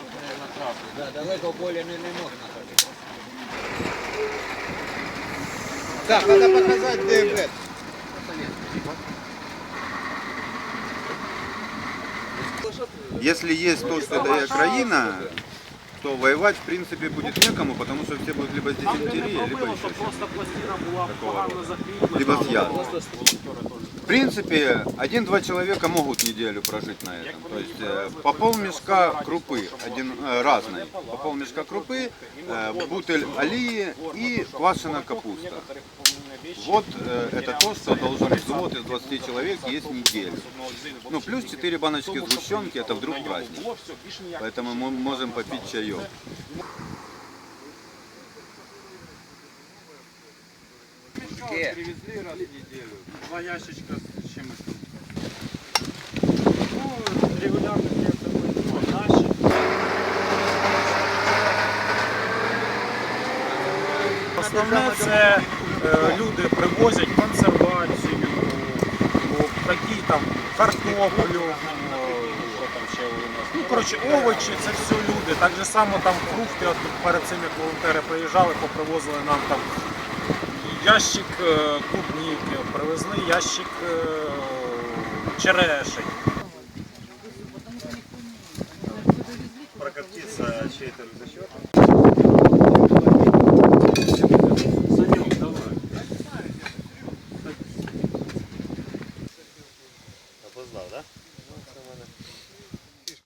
щоб не натрапити. Да, далеко более не, можно. можна надо показать треба показати, де блядь. Если есть точка да и Украина, то воевать в принципе будет некому, потому что все будут либо здесь Там, либо проблема, що еще. просто пластина була Такого. погано закріплена. Либо з'явлена. Просто принципе, один-два человека могут неделю прожить на этом. То есть э, по полмешка крупы, один, э, разной, по полмешка крупы, э, бутыль алии и квашеная капуста. Вот э, это то, что должен взвод из 20 человек есть неделю. Ну, плюс 4 баночки сгущенки, это вдруг праздник. Поэтому мы можем попить чаек. Є. Привезли раз в неделю. Два ящичка с чем-то. Ну, регулярно где-то ну, наши. Основне це е, люди привозять консервацію, о, такі там картоплю, що там ще у нас. Ну, коротше, овочі, це все люди. Так же само там фрукти, от перед цим як волонтери приїжджали, попривозили нам там ящик е, клубники привезли, ящик е, черешень. Прокоптиться чей-то рюкзачок. Опоздав, так? Да?